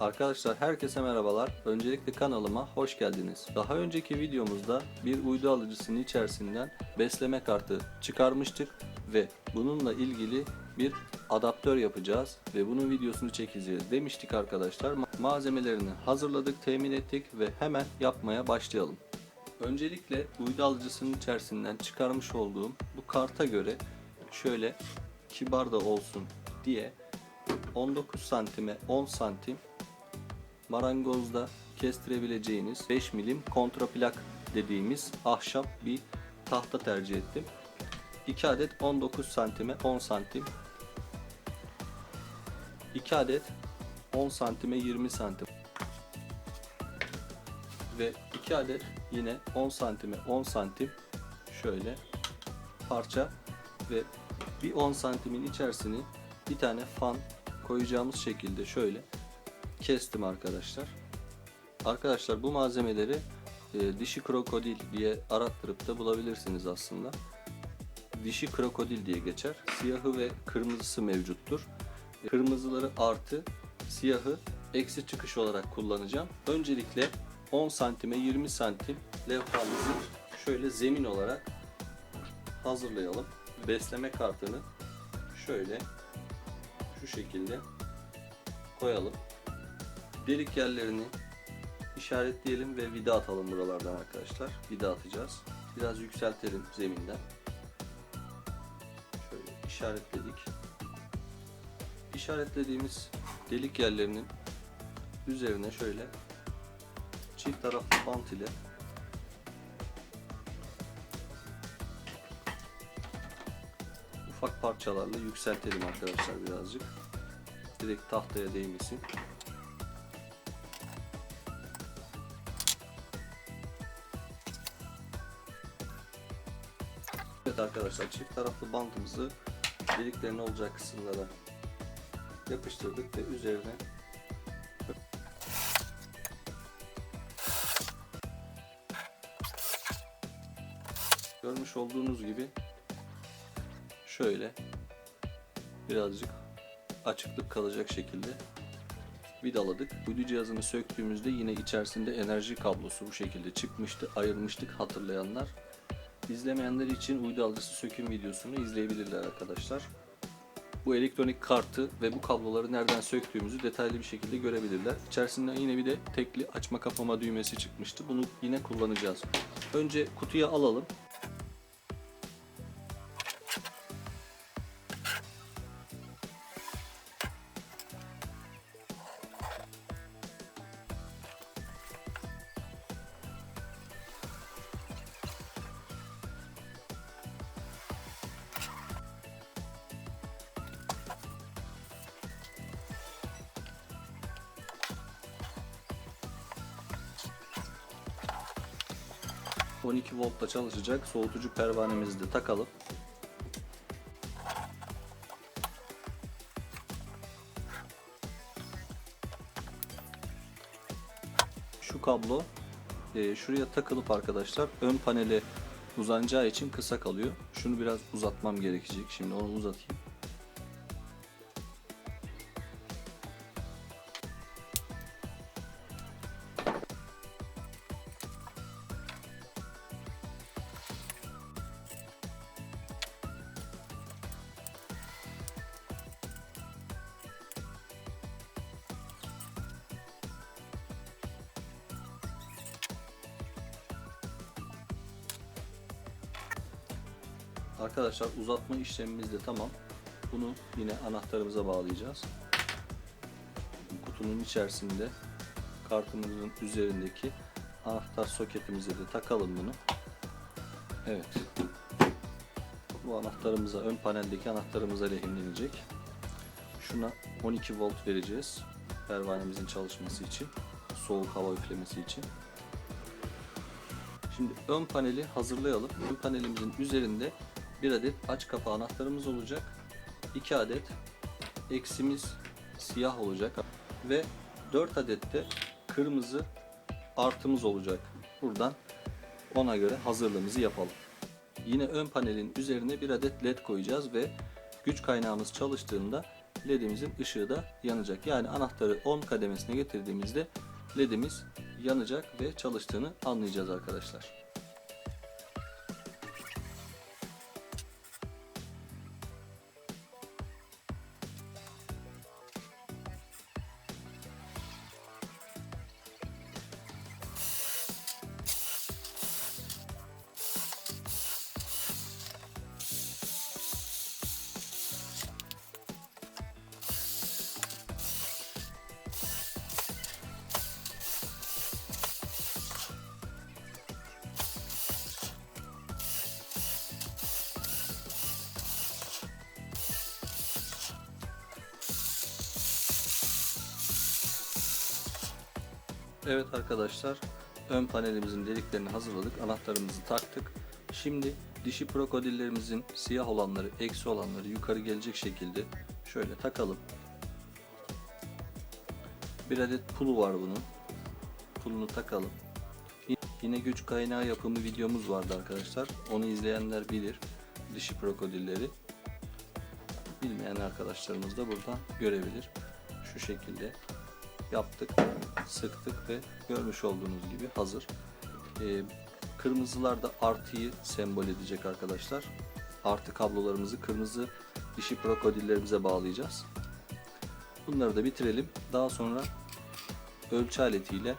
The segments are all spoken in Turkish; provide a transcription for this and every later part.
Arkadaşlar herkese merhabalar. Öncelikle kanalıma hoş geldiniz. Daha önceki videomuzda bir uydu alıcısının içerisinden besleme kartı çıkarmıştık ve bununla ilgili bir adaptör yapacağız ve bunun videosunu çekeceğiz demiştik arkadaşlar. Ma- Malzemelerini hazırladık, temin ettik ve hemen yapmaya başlayalım. Öncelikle uydu alıcısının içerisinden çıkarmış olduğum bu karta göre şöyle kibar da olsun diye 19 santime 10 santim marangozda kestirebileceğiniz 5 milim kontraplak dediğimiz ahşap bir tahta tercih ettim. 2 adet 19 santime 10 santim 2 adet 10 santime 20 santim ve 2 adet yine 10 santime 10 santim şöyle parça ve bir 10 santimin içerisini bir tane fan koyacağımız şekilde şöyle kestim arkadaşlar. Arkadaşlar bu malzemeleri e, dişi krokodil diye arattırıp da bulabilirsiniz aslında. Dişi krokodil diye geçer. Siyahı ve kırmızısı mevcuttur. Kırmızıları artı, siyahı eksi çıkış olarak kullanacağım. Öncelikle 10 santime 20 santim levhamızı şöyle zemin olarak hazırlayalım. Besleme kartını şöyle şu şekilde koyalım. Delik yerlerini işaretleyelim ve vida atalım buralardan arkadaşlar. Vida atacağız. Biraz yükseltelim zeminden. Şöyle işaretledik. İşaretlediğimiz delik yerlerinin üzerine şöyle çift taraflı bant ile ufak parçalarla yükseltelim arkadaşlar birazcık. Direkt tahtaya değmesin. Arkadaşlar çift taraflı bantımızı deliklerin olacağı kısımlara yapıştırdık ve üzerine görmüş olduğunuz gibi şöyle birazcık açıklık kalacak şekilde vidaladık. Uydu cihazını söktüğümüzde yine içerisinde enerji kablosu bu şekilde çıkmıştı. Ayırmıştık hatırlayanlar. İzlemeyenler için uydu alıcısı söküm videosunu izleyebilirler arkadaşlar. Bu elektronik kartı ve bu kabloları nereden söktüğümüzü detaylı bir şekilde görebilirler. İçerisinden yine bir de tekli açma kapama düğmesi çıkmıştı. Bunu yine kullanacağız. Önce kutuya alalım. 12 voltta çalışacak soğutucu pervanemizi de takalım. Şu kablo e, şuraya takılıp arkadaşlar ön panele uzanacağı için kısa kalıyor. Şunu biraz uzatmam gerekecek. Şimdi onu uzatayım. Arkadaşlar uzatma işlemimiz de tamam. Bunu yine anahtarımıza bağlayacağız. Kutunun içerisinde kartımızın üzerindeki anahtar soketimize de takalım bunu. Evet. Bu anahtarımıza, ön paneldeki anahtarımıza lehimlenecek. Şuna 12 volt vereceğiz. Pervanemizin çalışması için. Soğuk hava üflemesi için. Şimdi ön paneli hazırlayalım. Ön panelimizin üzerinde bir adet aç kapı anahtarımız olacak. 2 adet eksimiz siyah olacak ve 4 adet de kırmızı artımız olacak. Buradan ona göre hazırlığımızı yapalım. Yine ön panelin üzerine bir adet led koyacağız ve güç kaynağımız çalıştığında ledimizin ışığı da yanacak. Yani anahtarı 10 kademesine getirdiğimizde ledimiz yanacak ve çalıştığını anlayacağız arkadaşlar. Evet arkadaşlar ön panelimizin deliklerini hazırladık. Anahtarımızı taktık. Şimdi dişi krokodillerimizin siyah olanları, eksi olanları yukarı gelecek şekilde şöyle takalım. Bir adet pulu var bunun. Pulunu takalım. Yine güç kaynağı yapımı videomuz vardı arkadaşlar. Onu izleyenler bilir. Dişi krokodilleri. Bilmeyen arkadaşlarımız da buradan görebilir. Şu şekilde yaptık, sıktık ve görmüş olduğunuz gibi hazır. Ee, kırmızılar da artıyı sembol edecek arkadaşlar. Artı kablolarımızı kırmızı dişi krokodillerimize bağlayacağız. Bunları da bitirelim. Daha sonra ölçü aletiyle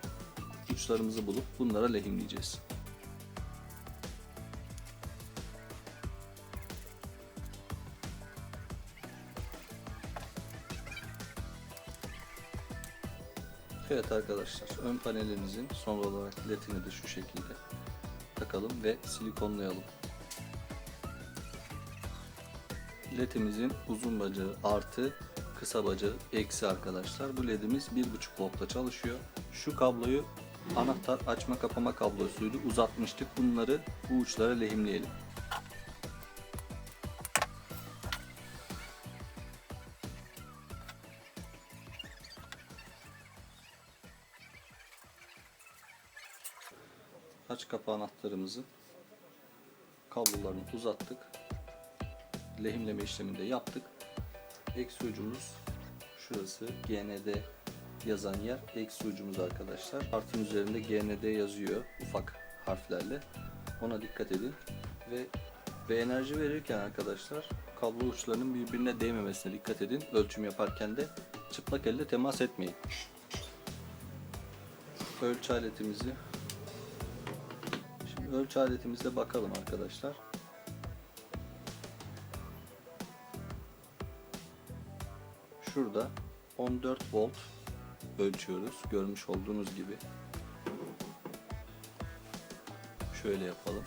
uçlarımızı bulup bunlara lehimleyeceğiz. Evet arkadaşlar ön panelimizin son olarak ledini de şu şekilde takalım ve silikonlayalım. ledimizin uzun bacağı artı kısa bacağı eksi arkadaşlar. Bu ledimiz 1.5 voltla çalışıyor. Şu kabloyu anahtar açma kapama kablosuydu uzatmıştık. Bunları bu uçlara lehimleyelim. Kapı anahtarımızı kablolarını uzattık. Lehimleme işlemini de yaptık. Eksi ucumuz şurası GND yazan yer eksi ucumuz arkadaşlar. Artın üzerinde GND yazıyor ufak harflerle. Ona dikkat edin. Ve ve enerji verirken arkadaşlar kablo uçlarının birbirine değmemesine dikkat edin. Ölçüm yaparken de çıplak elle temas etmeyin. Ölçü aletimizi ölçü aletimize bakalım arkadaşlar. Şurada 14 volt ölçüyoruz. Görmüş olduğunuz gibi. Şöyle yapalım.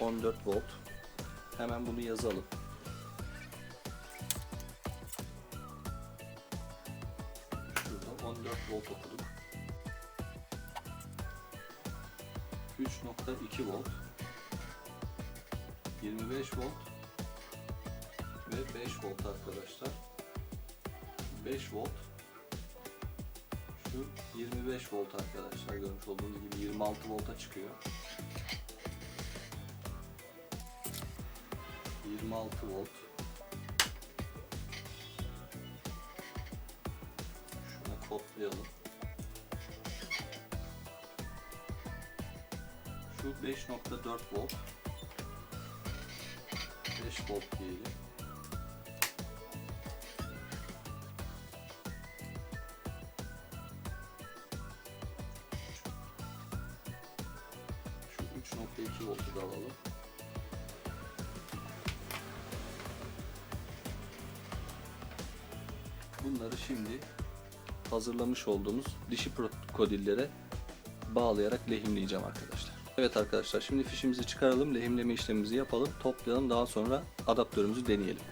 14 volt. Hemen bunu yazalım. Şurada 14 volt okuduk. 3.2 volt 25 volt ve 5 volt arkadaşlar. 5 volt şu 25 volt arkadaşlar görmüş olduğunuz gibi 26 volta çıkıyor. 26 volt 5.4 volt. 5 volt diyelim. Şu 3.2 voltu da alalım. Bunları şimdi hazırlamış olduğumuz dişi krokodillere bağlayarak lehimleyeceğim arkadaşlar. Evet arkadaşlar şimdi fişimizi çıkaralım, lehimleme işlemimizi yapalım, toplayalım daha sonra adaptörümüzü deneyelim.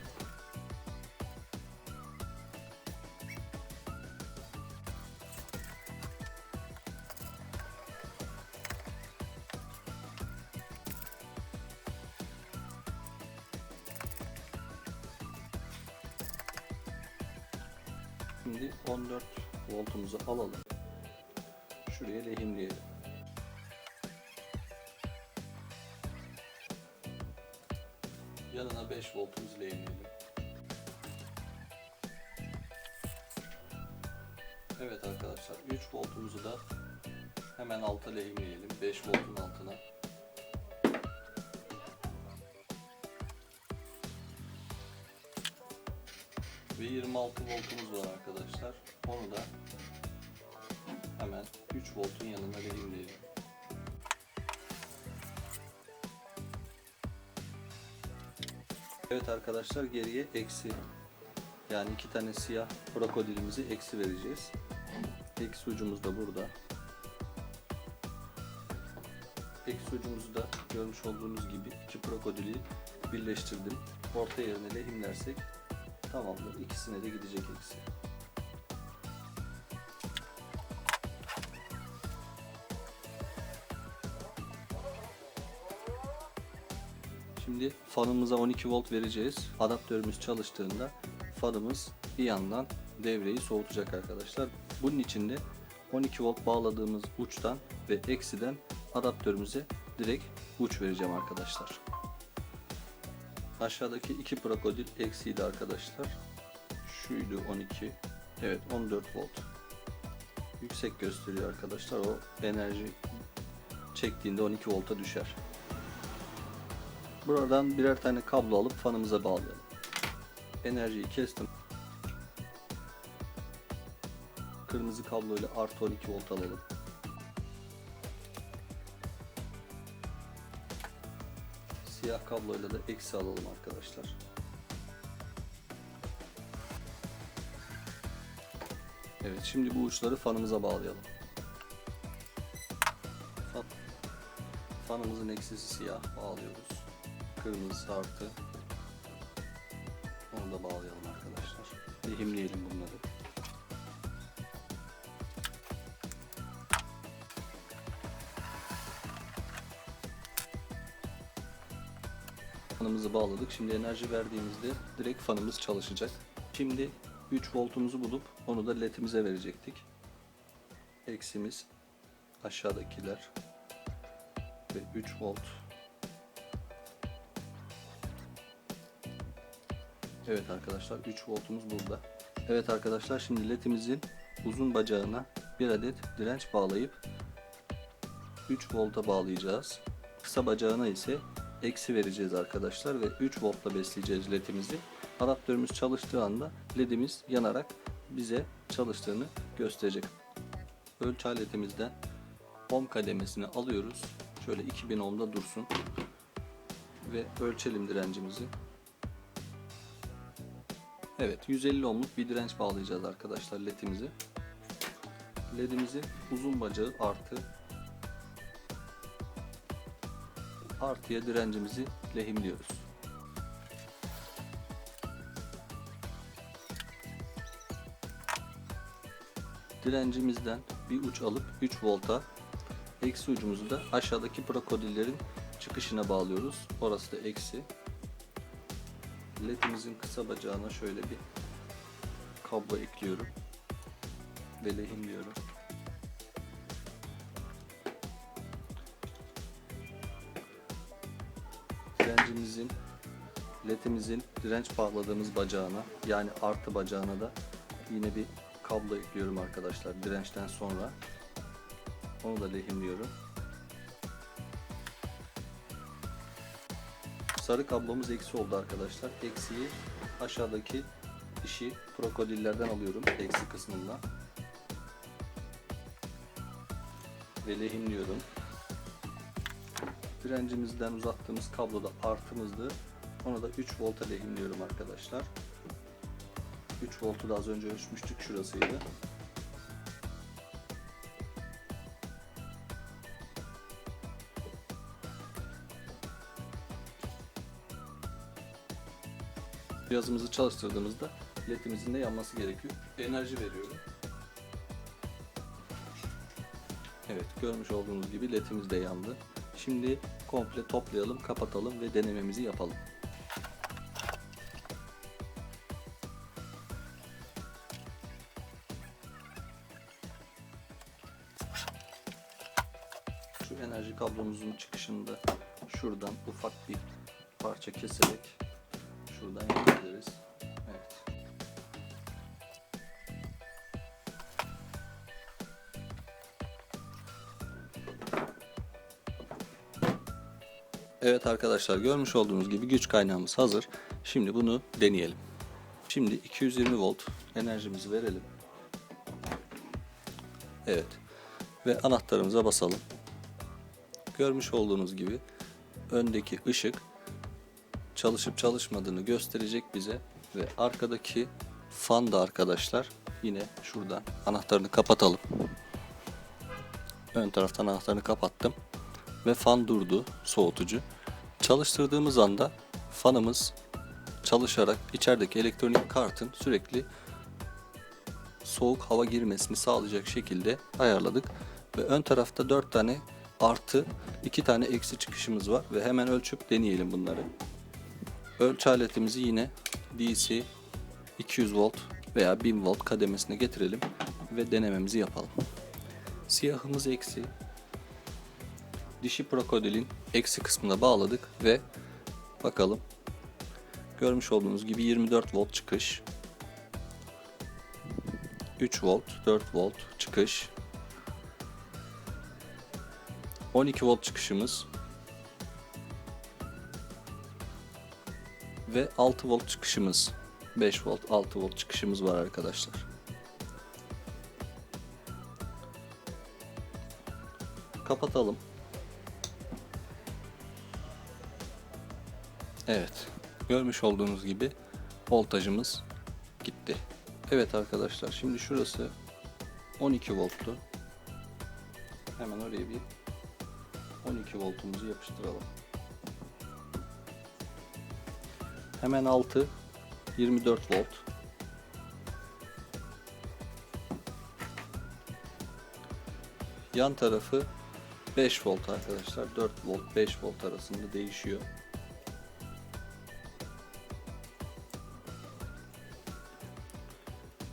Şimdi 14 voltumuzu alalım. Şuraya lehimleyelim. voltumuz ile yenileyelim. Evet arkadaşlar 3 voltumuzu da hemen alta lehimleyelim. 5 voltun altına. Ve 26 voltumuz var arkadaşlar. Onu da hemen 3 voltun yanına lehimleyelim. Evet arkadaşlar geriye eksi yani iki tane siyah krokodilimizi eksi vereceğiz. Eksi ucumuz da burada. Eksi ucumuzu da görmüş olduğunuz gibi iki krokodili birleştirdim. Orta yerine lehimlersek tamamdır. İkisine de gidecek eksi. Şimdi fanımıza 12 volt vereceğiz. Adaptörümüz çalıştığında fanımız bir yandan devreyi soğutacak arkadaşlar. Bunun için de 12 volt bağladığımız uçtan ve eksiden adaptörümüze direkt uç vereceğim arkadaşlar. Aşağıdaki iki krokodil eksiydi arkadaşlar. Şuydu 12. Evet 14 volt. Yüksek gösteriyor arkadaşlar. O enerji çektiğinde 12 volta düşer. Buradan birer tane kablo alıp fanımıza bağlayalım. Enerjiyi kestim. Kırmızı kabloyla artı 12 volt alalım. Siyah kabloyla da eksi alalım arkadaşlar. Evet şimdi bu uçları fanımıza bağlayalım. Fan, fanımızın eksisi siyah bağlıyoruz. Kırmızı artı. Onu da bağlayalım arkadaşlar. Lehimleyelim bunları. Fanımızı bağladık. Şimdi enerji verdiğimizde direkt fanımız çalışacak. Şimdi 3 voltumuzu bulup onu da ledimize verecektik. Eksimiz aşağıdakiler ve 3 volt. Evet arkadaşlar 3 voltumuz burada. Evet arkadaşlar şimdi ledimizin uzun bacağına bir adet direnç bağlayıp 3 volta bağlayacağız. Kısa bacağına ise eksi vereceğiz arkadaşlar ve 3 voltla besleyeceğiz ledimizi. Adaptörümüz çalıştığı anda ledimiz yanarak bize çalıştığını gösterecek. Ölçü aletimizden ohm kademesini alıyoruz. Şöyle 2000 ohmda dursun. Ve ölçelim direncimizi. Evet 150 ohmluk bir direnç bağlayacağız arkadaşlar ledimizi. Ledimizin uzun bacağı artı artıya direncimizi lehimliyoruz. Direncimizden bir uç alıp 3 volta eksi ucumuzu da aşağıdaki krokodillerin çıkışına bağlıyoruz. Orası da eksi. Ledimizin kısa bacağına şöyle bir kablo ekliyorum. Ve lehimliyorum. direncimizin ledimizin direnç bağladığımız bacağına yani artı bacağına da yine bir kablo ekliyorum arkadaşlar dirençten sonra. Onu da lehimliyorum sarı kablomuz eksi oldu arkadaşlar eksiyi aşağıdaki işi krokodillerden alıyorum eksi kısmından ve lehimliyorum direncimizden uzattığımız kabloda artımızdı. Onu da 3 volta lehimliyorum arkadaşlar. 3 voltu da az önce ölçmüştük şurasıydı. Cihazımızı çalıştırdığımızda ledimizin de yanması gerekiyor. Enerji veriyorum. Evet görmüş olduğunuz gibi ledimiz de yandı. Şimdi komple toplayalım, kapatalım ve denememizi yapalım. Şu enerji kablomuzun çıkışında şuradan ufak bir parça keserek Şuradan yapabiliriz. Evet. Evet arkadaşlar görmüş olduğunuz gibi güç kaynağımız hazır. Şimdi bunu deneyelim. Şimdi 220 volt enerjimizi verelim. Evet. Ve anahtarımıza basalım. Görmüş olduğunuz gibi öndeki ışık çalışıp çalışmadığını gösterecek bize ve arkadaki fan da arkadaşlar yine şuradan anahtarını kapatalım. Ön taraftan anahtarını kapattım ve fan durdu soğutucu. Çalıştırdığımız anda fanımız çalışarak içerideki elektronik kartın sürekli soğuk hava girmesini sağlayacak şekilde ayarladık. Ve ön tarafta 4 tane artı 2 tane eksi çıkışımız var ve hemen ölçüp deneyelim bunları. Ölçü aletimizi yine DC 200 volt veya 1000 volt kademesine getirelim ve denememizi yapalım. Siyahımız eksi. Dişi krokodilin eksi kısmına bağladık ve bakalım. Görmüş olduğunuz gibi 24 volt çıkış. 3 volt, 4 volt çıkış. 12 volt çıkışımız. Ve 6 volt çıkışımız. 5 volt, 6 volt çıkışımız var arkadaşlar. Kapatalım. Evet. Görmüş olduğunuz gibi voltajımız gitti. Evet arkadaşlar şimdi şurası 12 volttu. Hemen oraya bir 12 voltumuzu yapıştıralım. Hemen altı 24 volt. Yan tarafı 5 volt arkadaşlar. 4 volt 5 volt arasında değişiyor.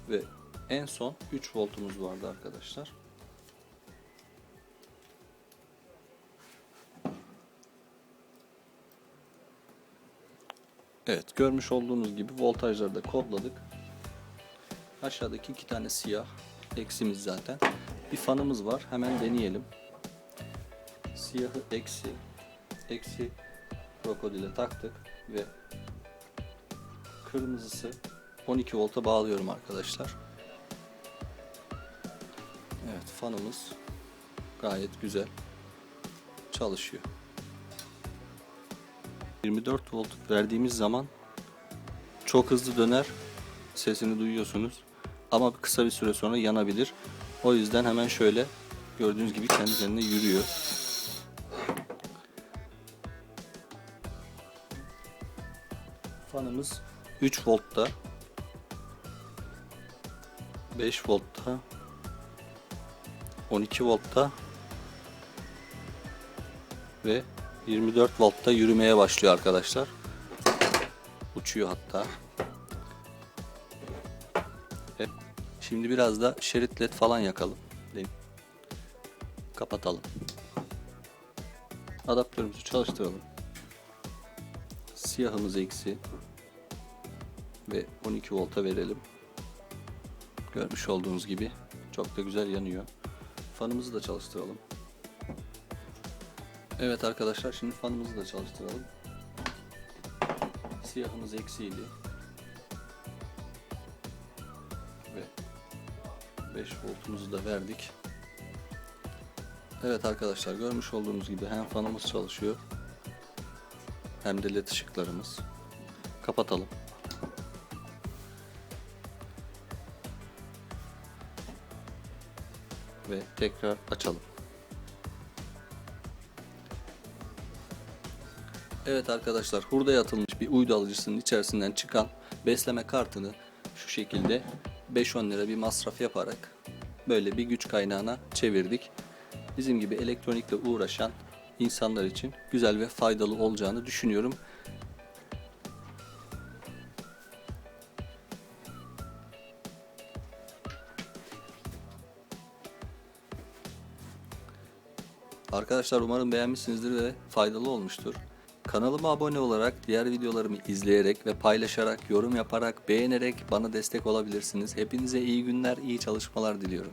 Ve en son 3 voltumuz vardı arkadaşlar. Evet görmüş olduğunuz gibi voltajları da kodladık. Aşağıdaki iki tane siyah eksimiz zaten. Bir fanımız var hemen deneyelim. Siyahı eksi, eksi krokodile taktık ve kırmızısı 12 volta bağlıyorum arkadaşlar. Evet fanımız gayet güzel çalışıyor. 24 volt verdiğimiz zaman çok hızlı döner. Sesini duyuyorsunuz. Ama kısa bir süre sonra yanabilir. O yüzden hemen şöyle gördüğünüz gibi kendi kendine yürüyor. Fanımız 3 voltta 5 voltta 12 voltta ve 24 voltta yürümeye başlıyor arkadaşlar. Uçuyor hatta. Evet. Şimdi biraz da şerit led falan yakalım. Kapatalım. Adaptörümüzü çalıştıralım. Siyahımız eksi ve 12 volta verelim. Görmüş olduğunuz gibi çok da güzel yanıyor. Fanımızı da çalıştıralım. Evet arkadaşlar şimdi fanımızı da çalıştıralım. Siyahımız eksiydi. Ve 5 voltumuzu da verdik. Evet arkadaşlar görmüş olduğunuz gibi hem fanımız çalışıyor hem de led ışıklarımız. Kapatalım. Ve tekrar açalım. Evet arkadaşlar hurdaya atılmış bir uydu alıcısının içerisinden çıkan besleme kartını şu şekilde 5-10 lira bir masraf yaparak böyle bir güç kaynağına çevirdik. Bizim gibi elektronikle uğraşan insanlar için güzel ve faydalı olacağını düşünüyorum. Arkadaşlar umarım beğenmişsinizdir ve faydalı olmuştur. Kanalıma abone olarak, diğer videolarımı izleyerek ve paylaşarak, yorum yaparak, beğenerek bana destek olabilirsiniz. Hepinize iyi günler, iyi çalışmalar diliyorum.